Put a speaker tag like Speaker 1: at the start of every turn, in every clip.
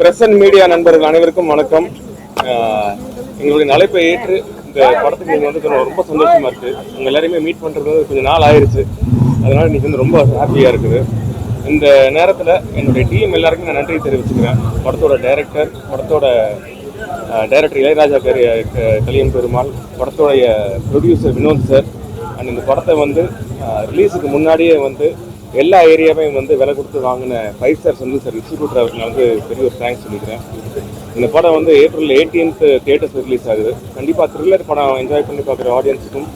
Speaker 1: Press and media நண்பர்கள் அனைவருக்கும் வணக்கம். எங்களுடைய அழைப்பை ஏற்று இந்த படத்துக்கு நீங்கள் வந்து ரொம்ப சந்தோஷமா இருக்கு. உங்க எல்லாரையுமே மீட் பண்றது வந்து கொஞ்சம் நாள் ஆயிருச்சு. அதனால இன்னைக்கு வந்து ரொம்ப ஹாப்பியா இருக்குது. இந்த நேரத்தில் என்னுடைய டீம் எல்லாருக்கும் நான் நன்றி தெரிவிச்சுக்கிறேன். படத்தோட டைரக்டர் படத்தோட டைரக்டர் இளையராஜா கரி கலியன் பெருமாள் படத்தோடைய ப்ரொடியூசர் வினோத் சார் அண்ட் இந்த படத்தை வந்து ரிலீஸுக்கு முன்னாடியே வந்து எல்லா ஏரியாவையும் வந்து விலை கொடுத்து வாங்கின five star Senthil sir institute அவர்கள் வந்து பெரிய ஒரு தேங்க்ஸ் சொல்லிக்கிறேன். இந்த படம் வந்து ஏப்ரல் எயிட்டீன்த் தியேட்டர்ஸ் ரிலீஸ் ஆகுது. கண்டிப்பாக த்ரில்லர் படம் என்ஜாய் பண்ணி பார்க்குற ஆடியன்ஸுக்கும்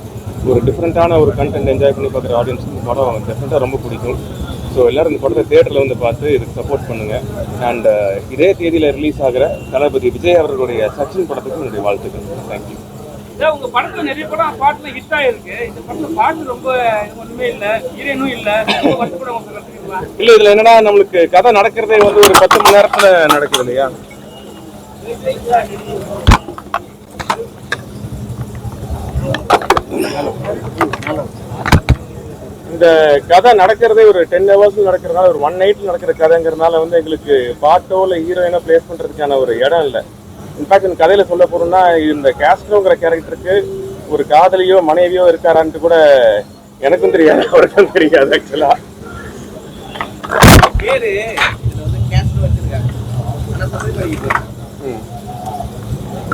Speaker 1: ஒரு டிஃப்ரெண்ட்டான ஒரு கண்டென்ட் என்ஜாய் பண்ணி பார்க்குற ஆடியன்ஸுக்கும் இந்த படம் டெஃபினட்டாக ரொம்ப பிடிக்கும். ஸோ எல்லோரும் இந்த படத்தை தேட்டரில் வந்து பார்த்து இதுக்கு சப்போர்ட் பண்ணுங்கள் அண்ட் uh, இதே தேதியில் ரிலீஸ் ஆகிற தளபதி விஜய் அவர்களுடைய சச்சின் படத்துக்கு என்னுடைய வாழ்த்துக்கள். தேங்க்யூ
Speaker 2: இல்லை உங்க படத்துல நிறைய படம் பாட்டுல ஹிட் ஆயிருக்கு. இந்த படத்துல பாட்டு ரொம்ப ஒண்ணுமே இல்ல ஹீரோனும் இல்ல. ரொம்ப வருத்தப்பட
Speaker 1: இல்லை இதில் என்னன்னா நம்மளுக்கு கதை நடக்கிறதே வந்து ஒரு பத்து மணி நேரத்தில் நடக்குது இல்லையா? இந்த கதை நடக்கிறதே ஒரு டென் ஹவர்ஸ் நடக்கிறதுனால ஒரு ஒன் நைட்ல நடக்கிற கதைங்கிறதுனால வந்து எங்களுக்கு பாட்டோ இல்லை ஹீரோயினோ பிளேஸ் பண்றதுக்கான ஒரு இடம் இல்லை. இன்ஃபேக்ட் இந்த கதையில சொல்ல போறோம்னா இந்த கேஸ்ட்ரோங்கிற கேரக்டருக்கு ஒரு காதலியோ மனைவியோ இருக்காரான்ட்டு கூட எனக்கும் தெரியாது அவருக்கும் தெரியாது ஆக்சுவலா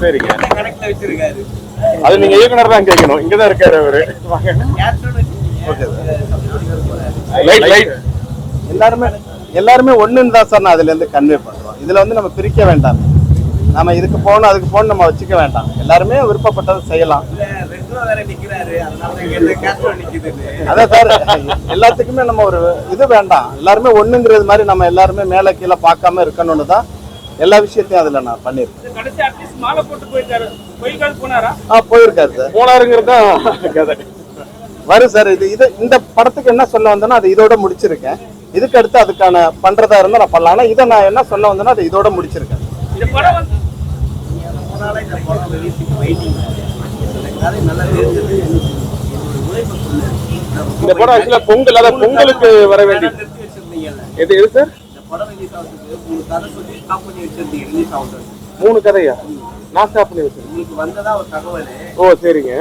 Speaker 1: சரிங்க. அது நீங்க இயக்குனர் தான் கேட்கணும் இங்கதான் இருக்காரு அவரு. லைட்
Speaker 3: எல்லாருமே எல்லாருமே ஒண்ணுன்னு தான் சார் நான் அதுல இருந்து கன்வே பண்றோம். இதுல வந்து நம்ம பிரிக்க வேண்டாம். நம்ம இதுக்கு போகணும் அதுக்கு போகணும் நம்ம வச்சுக்க வேண்டாம். எல்லாருமே விருப்பப்பட்டதை செய்யலாம். அதான் சார் எல்லாத்துக்குமே நம்ம ஒரு இது வேண்டாம். எல்லாருமே ஒண்ணுங்கிறது மாதிரி நம்ம எல்லாருமே மேல கீழே பார்க்காம இருக்கணும்னு தான் எல்லா விஷயத்தையும் அதுல நான் பண்ணிருக்கேன் ஆ போயிருக்காரு சார்
Speaker 1: போனாருங்கிறது கதை.
Speaker 3: வரும் சார் இது இது இந்த படத்துக்கு என்ன சொல்ல வந்தேன்னா அது இதோட முடிச்சிருக்கேன். இதுக்கு அடுத்து அதுக்கான பண்றதா இருந்தா நான் பண்ணலாம். ஆனா இதை நான் என்ன சொல்ல வந்தேன்னா அது இதோட முடிச்சிருக்கேன்.
Speaker 2: இந்த படம் வந்து
Speaker 4: போனாலே இந்த படம் ரிலீஸுக்கு வெயிட்டிங் இந்த கதை நல்லா தெரிஞ்சது
Speaker 1: இந்த படம் ஆக்சுவலா பொங்கல் அதாவது பொங்கலுக்கு வர வேண்டிய எது எது சார்?
Speaker 4: மூணு
Speaker 1: கதையா? நான் ஸ்டாப் பண்ணி
Speaker 4: தகவல்?
Speaker 1: ஓ சரிங்க.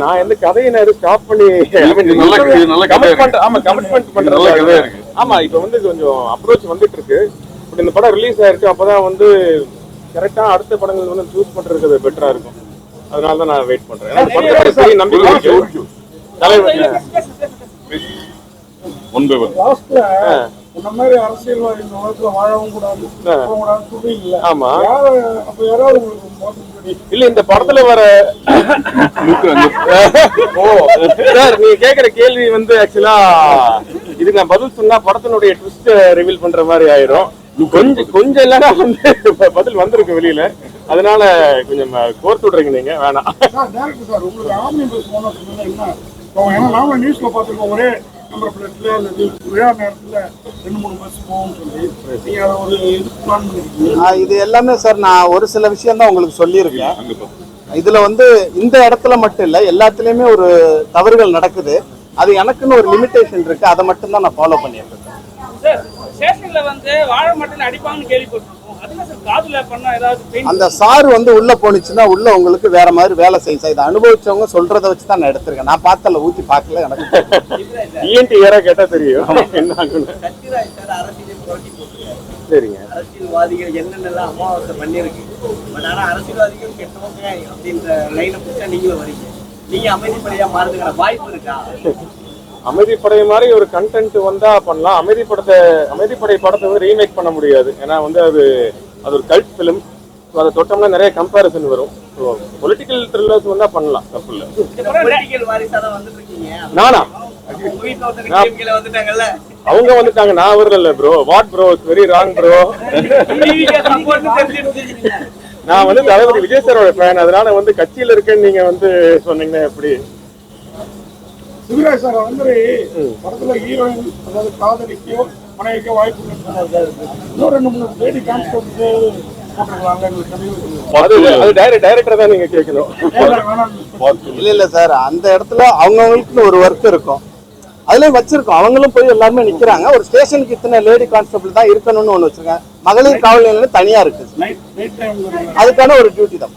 Speaker 1: நான் எந்த கதையை நான் ஸ்டாப் பண்ணி கமிட்மெண்ட் ஆமா கமிட்மெண்ட்
Speaker 5: இருக்கு.
Speaker 1: ஆமா இப்போ வந்து கொஞ்சம் அப்ரோச் வந்துட்டு இருக்கு. பட் இந்த படம் ரிலீஸ் ஆயிருக்கு அப்பதான் வந்து கரெக்டா அடுத்த படங்கள் வந்து சூஸ் பண்றது பெட்டரா இருக்கும். அதனால தான் நான் வெயிட் பண்றேன். நம்பிக்கை இருக்கு. தலைவர்.
Speaker 6: இந்த மாதிரி அரசியல்வாதி இந்த உலகத்துல வாழவும் கூடாது
Speaker 1: ஆமா.
Speaker 6: அப்ப யாராவது
Speaker 1: இல்ல இந்த படத்துல வர ஓ சார் நீங்க கேக்குற கேள்வி வந்து ஆக்சுவலா இதுக்கு நான் பதில் சொன்னா படத்தினுடைய ட்விஸ்ட் ரிவீல் பண்ற மாதிரி ஆயிரும். கொஞ்சம் கொஞ்சம் இல்லைன்னா வந்து பதில் வந்திருக்கு வெளியில. அதனால கொஞ்சம் கோர்த்து விடுறீங்க நீங்க. வேணாம்.
Speaker 6: சார் டேரக்டர் சார் உங்களுக்கு ஆம்னி பஸ் போனா சொன்னா என்ன போகும் ஏன்னா நாம நியூஸ்ல பார்த்துருக்கோம் ஒரே நம்பர் பிளேட்ல அல்லது விழா நேரத்துல ரெண்டு மூணு பஸ் போகும்னு சொல்லி. நீங்க அதை ஒரு இது பிளான் பண்ணிருக்கீங்க.
Speaker 3: ஆ, இது எல்லாமே சார் நான் ஒரு சில விஷயம் தான் உங்களுக்கு சொல்லியிருக்கேன். இதுல வந்து இந்த இடத்துல மட்டும் இல்ல எல்லாத்துலயுமே ஒரு தவறுகள் நடக்குது. அது எனக்குன்னு ஒரு லிமிட்டேஷன் இருக்கு. அதை மட்டும் தான் நான் ஃபாலோ பண்ணிட்டு இருக்கேன் அந்த சார் வந்து உள்ள போனுச்சுன்னா உள்ள உங்களுக்கு வேற மாதிரி வேலை செய்யும் சார். இதை அனுபவிச்சவங்க சொல்றதை வச்சு தான் நான் எடுத்திருக்கேன். நான் பார்த்தல ஊத்தி பார்க்கல எனக்கு.
Speaker 1: இஎன்டி யாரா கேட்டா தெரியும். சரிங்க.
Speaker 4: அரசியல்வாதிகள் என்னென்னலாம் அமாவாசை பண்ணியிருக்கு. பட் ஆனா அரசியல்வாதிகள் கெட்டவங்க அப்படின்ற லைனை பிடிச்சா நீங்களும் வரீங்க. நீங்க அமைதிப்படையா மாறுதுக்கான வாய்ப்பு இருக்கா?
Speaker 1: அமைதிப்படை மாதிரி ஒரு கண்டென்ட் வந்தா பண்ணலாம். அமைதிப்படத்தை அமைதிப்படை படத்தை வந்து ரீமேக் பண்ண முடியாது. ஏன்னா வந்து அது அது ஒரு கல்ட் ஃபிலிம் அதை தொட்டோம்னா நிறைய கம்பேரிசன் வரும். ஸோ பொலிட்டிக்கல் த்ரில்லர்ஸ் வந்தா பண்ணலாம். தப்பு இல்லை. நானா? அவங்க வந்துட்டாங்க. நான் வரல bro what bro very wrong bro நான் வந்து தளபதி விஜய் சாரோட ஃபேன் அதனால வந்து கட்சியில இருக்கேன்னு நீங்க வந்து சொன்னீங்கன்னா எப்படி?
Speaker 6: சிவராஜ் சார் வந்து படத்துல ஹீரோயின் அதாவது காதலிக்கோ மனைவிக்கோ வாய்ப்பு இன்னும் ரெண்டு மூணு பேடி
Speaker 1: கேட்கணும்
Speaker 6: வேணாம்
Speaker 3: இல்ல இல்ல சார் அந்த இடத்துல அவங்கவுங்களுக்குன்னு ஒரு ஒர்க் இருக்கும். அதுலயும் வச்சிருக்கோம். அவங்களும் போய் எல்லாருமே நிக்கிறாங்க. ஒரு ஸ்டேஷனுக்கு இத்தனை லேடி கான்ஸ்டபிள் தான் இருக்கணும்னு ஒண்ணு வச்சிருக்காங்க மகளிர் காவல் நிலையம் தனியா இருக்கு. அதுக்கான ஒரு டியூட்டி தான்.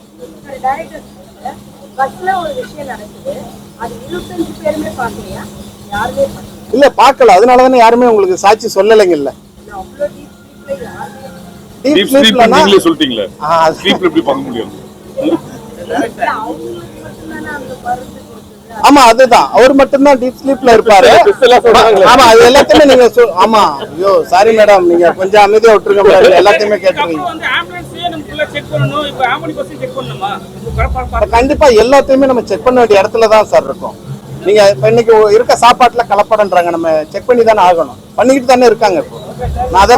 Speaker 7: பஸ்ல ஒரு விஷயம் நடக்குது. அது இருபத்தஞ்சு பேருமே பாக்கலையா? யாருமே பார்க்கல.
Speaker 3: இல்ல பார்க்கல அதனால தானே யாருமே உங்களுக்கு சாட்சி ஸ்லீப்லனா
Speaker 5: நீங்களே சொல்லிட்டீங்களே.
Speaker 3: ஆமா அதுதான். அவர் மட்டும்தான் டீப் ஸ்லீப்ல இருப்பாரு. ஆமா அது எல்லாத்தையுமே நீங்க ஆமா. ஐயோ சாரி மேடம் நீங்க கொஞ்சம் அமைதியா விட்டுருங்க மேடம் எல்லாத்தையுமே
Speaker 2: பரப்பா-
Speaker 3: கண்டிப்பா எல்லாத்தையுமே நம்ம செக் பண்ண வேண்டிய இடத்துல தான் சார் இருக்கும். நீங்க இப்ப இன்னைக்கு இருக்க சாப்பாட்டுல கலப்படன்றாங்க நம்ம செக் பண்ணி தானே ஆகணும். பண்ணிக்கிட்டு தானே இருக்காங்க இப்போ. நான் அதை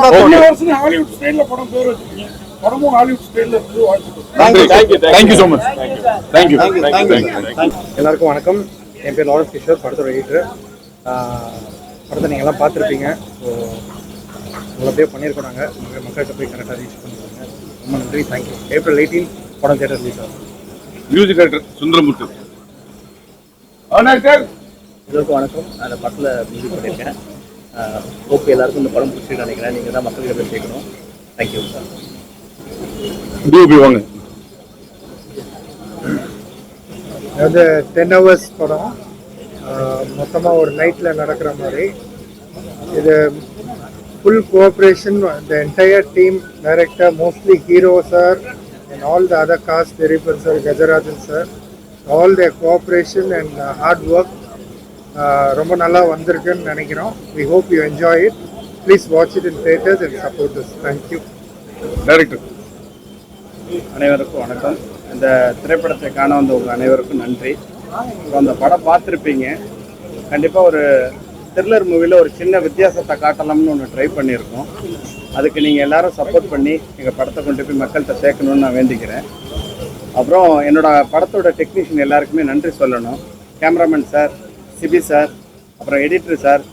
Speaker 6: படமும் ஹாலிவுட் ஸ்டைல்ல இருந்து வாழ்த்துக்கள்.
Speaker 3: Thank you
Speaker 5: thank you so much thank you
Speaker 8: எல்லாருக்கும் வணக்கம். என் பேர் லாரன்ஸ் கிஷோர் படத்தோட எடிட்டர் படத்தை நீங்கள் எல்லாம் பார்த்துருப்பீங்க ஸோ நல்லபடியாக பண்ணியிருக்கோம் நாங்கள் மக்கள்கிட்ட போய் கரெக்டாக ரீச் பண்ணிருக்காங்க ரொம்ப நன்றி. தேங்க்யூ ஏப்ரல் எயிட்டீன் படம் தேட்டர் ரிலீஸ் ஆகும்
Speaker 5: மியூசிக் டைரக்டர் சுந்தரமுத்து
Speaker 9: எல்லோருக்கும் வணக்கம். நான் இந்த படத்தில் மியூசிக் பண்ணியிருக்கேன். ஓகே எல்லாருக்கும் இந்த படம் பிடிச்சிருக்கு நினைக்கிறேன். நீங்கள் தான் மக்கள்கிட்ட போய் சேர்க்கணும் தேங்க்யூ சார்
Speaker 5: டிஓபி வாங்க
Speaker 8: அதாவது டென் ஹவர்ஸ் படம். மொத்தமாக ஒரு நைட்டில் நடக்கிற மாதிரி. இது full cooperation the entire team director mostly hero sir and all the other cast Thiriban sir Gajarajan sir all the cooperation and hard work ரொம்ப நல்லா வந்திருக்குன்னு நினைக்கிறோம். We hope you enjoy it please watch it in theatres and support this thank you
Speaker 5: director
Speaker 3: அனைவருக்கும் வணக்கம். இந்த திரைப்படத்தை காண வந்த உங்கள் அனைவருக்கும் நன்றி. இப்போ அந்த படம் பார்த்துருப்பீங்க. கண்டிப்பாக ஒரு த்ரில்லர் மூவியில் ஒரு சின்ன வித்தியாசத்தை காட்டலாம்னு ஒன்று ட்ரை பண்ணியிருக்கோம். அதுக்கு நீங்கள் எல்லாரும் சப்போர்ட் பண்ணி எங்கள் படத்தை கொண்டு போய் மக்கள்கிட்ட சேர்க்கணும்னு நான் வேண்டிக்கிறேன். அப்புறம் என்னோடய படத்தோட டெக்னீஷியன் எல்லாருக்குமே நன்றி சொல்லணும். கேமராமேன் சார் சிபி சார் அப்புறம் editor sir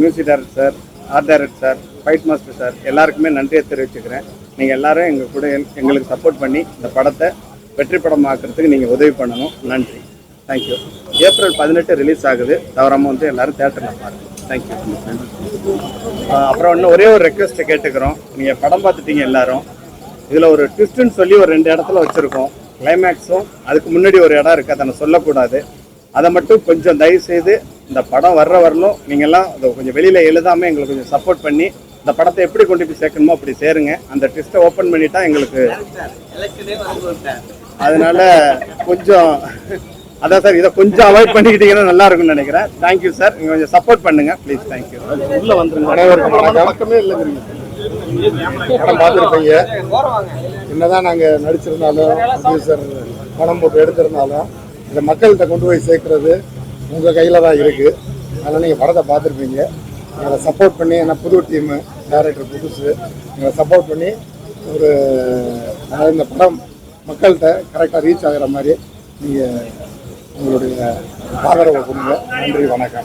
Speaker 3: music director sir art director sir fight master sir எல்லாருக்குமே நன்றியை தெரிவிச்சுக்கிறேன். நீங்கள் எல்லாரும் எங்கள் கூட எங்களுக்கு சப்போர்ட் பண்ணி இந்த படத்தை வெற்றி படமாக்குறதுக்கு நீங்கள் உதவி பண்ணணும். நன்றி. தேங்க்யூ ஏப்ரல் பதினெட்டு ரிலீஸ் ஆகுது. தவறாமல் வந்து எல்லாரும் தேட்டரில் பாருங்கள் தேங்க்யூ அப்புறம் இன்னும் ஒரே ஒரு ரெக்வெஸ்ட்டை கேட்டுக்கிறோம். நீங்கள் படம் பார்த்துட்டீங்க எல்லாரும். இதில் ஒரு ட்விஸ்ட்டுன்னு சொல்லி ஒரு ரெண்டு இடத்துல வச்சுருக்கோம். கிளைமேக்ஸும் அதுக்கு முன்னாடி ஒரு இடம் இருக்குது அதை நான் சொல்லக்கூடாது. அதை மட்டும் கொஞ்சம் தயவு செய்து இந்த படம் வர்ற வரலும் நீங்கள்லாம் அதை கொஞ்சம் வெளியில் எழுதாமல் எங்களுக்கு கொஞ்சம் சப்போர்ட் பண்ணி இந்த படத்தை எப்படி கொண்டு போய் சேர்க்கணுமோ அப்படி சேருங்க. அந்த ட்விஸ்ட்டை ஓப்பன் பண்ணிட்டா எங்களுக்கு அதனால கொஞ்சம் அதான் சார் இதை கொஞ்சம் அவாய்ட் பண்ணிக்கிட்டீங்கன்னா நல்லா இருக்கும்னு நினைக்கிறேன் தேங்க்யூ சார் நீங்கள் கொஞ்சம் சப்போர்ட் பண்ணுங்க. ப்ளீஸ் தேங்க்யூ
Speaker 8: உள்ள வந்துருங்க.
Speaker 1: அனைவருக்கும் வணக்கம்.
Speaker 8: பக்கமே இல்லைங்கிறீங்க படம் பார்த்துருப்பீங்க. என்னதான் நாங்க நடிச்சிருந்தாலும் ப்ரொடியூசர் பணம் போட்டு எடுத்திருந்தாலும் இதை மக்கள்கிட்ட கொண்டு போய் சேர்க்கறது உங்க கையில தான் இருக்கு. அதனால நீங்க படத்தை பார்த்துருப்பீங்க. எங்களை சப்போர்ட் பண்ணி ஏன்னா புது டீமு டேரக்டர் புதுசு. எங்களை சப்போர்ட் பண்ணி ஒரு அதாவது இந்த படம் மக்கள்கிட்ட கரெக்டாக ரீச் ஆகிற மாதிரி நீங்கள் உங்களுடைய ஆதரவை கொடுங்க. நன்றி வணக்கம்.